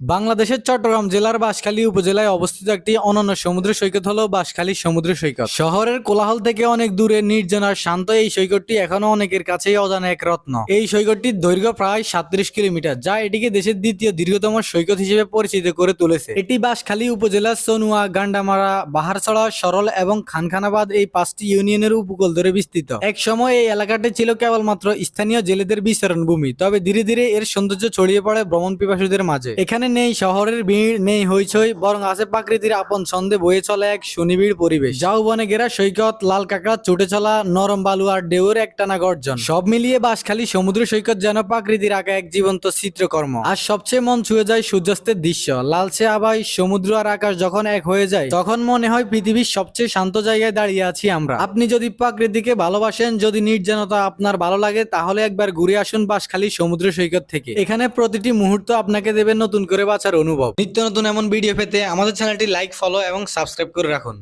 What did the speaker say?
বাংলাদেশের চট্টগ্রাম জেলার বাঁশখালী উপজেলায় অবস্থিত একটি অনন্য সমুদ্র সৈকত হলো বাঁশখালী সমুদ্র সৈকত। শহরের কোলাহল থেকে অনেক দূরে নির্জন আর শান্ত এই সৈকতটি এখনও অনেকের কাছেই অজানা এক রত্ন। এই সৈকতটির দৈর্ঘ্য প্রায় সাতত্রিশ কিলোমিটার, যা এটিকে দেশের দ্বিতীয় দীর্ঘতম সৈকত হিসেবে পরিচিত করে তুলেছে। এটি বাঁশখালী উপজেলার সনুয়া, গান্ডামারা, বাহারছড়া, সরল এবং খানখানাবাদ এই পাঁচটি ইউনিয়নের উপকূল ধরে বিস্তৃত। এক সময় এই এলাকাটি ছিল কেবলমাত্র স্থানীয় জেলেদের বিচরণ ভূমি তবে ধীরে ধীরে এর সৌন্দর্য ছড়িয়ে পড়ে ভ্রমণ পিপাসুদের মাঝে। এখানে নেই, শহরের ভিড় নেই, হইচই, বরং আছে প্রাকৃতির আপন ছন্দে বয়ে চলে এক সুনিবিড় পরিবেশ। বনে ঘেরা সৈকত, লাল কাঁকড়া চুটে চলা নরম বালু আর ঢেউয়ের একটানা গর্জন। সব মিলিয়ে বাঁশখালী সমুদ্র সৈকত যেন প্রকৃতির আঁকা এক জীবন্ত চিত্রকর্ম। আর সবচেয়ে মন ছুঁয়ে যায় সূর্যাস্তের দৃশ্য। লালচে আবাই সমুদ্র আর আকাশ যখন এক হয়ে যায়, তখন মনে হয় পৃথিবীর সবচেয়ে শান্ত জায়গায় দাঁড়িয়ে আছি আমরা। আপনি যদি প্রকৃতিকে ভালোবাসেন, যদি নির্জনতা আপনার ভালো লাগে, তাহলে একবার ঘুরে আসুন বাঁশখালী সমুদ্র সৈকত থেকে। এখানে প্রতিটি মুহূর্ত আপনাকে দেবে নতুন করে বাঁচার অনুভব। নিত্য নতুন এমন ভিডিও পেতে আমাদের চ্যানেলটি লাইক ফলো এবং সাবস্ক্রাইব করে রাখুন।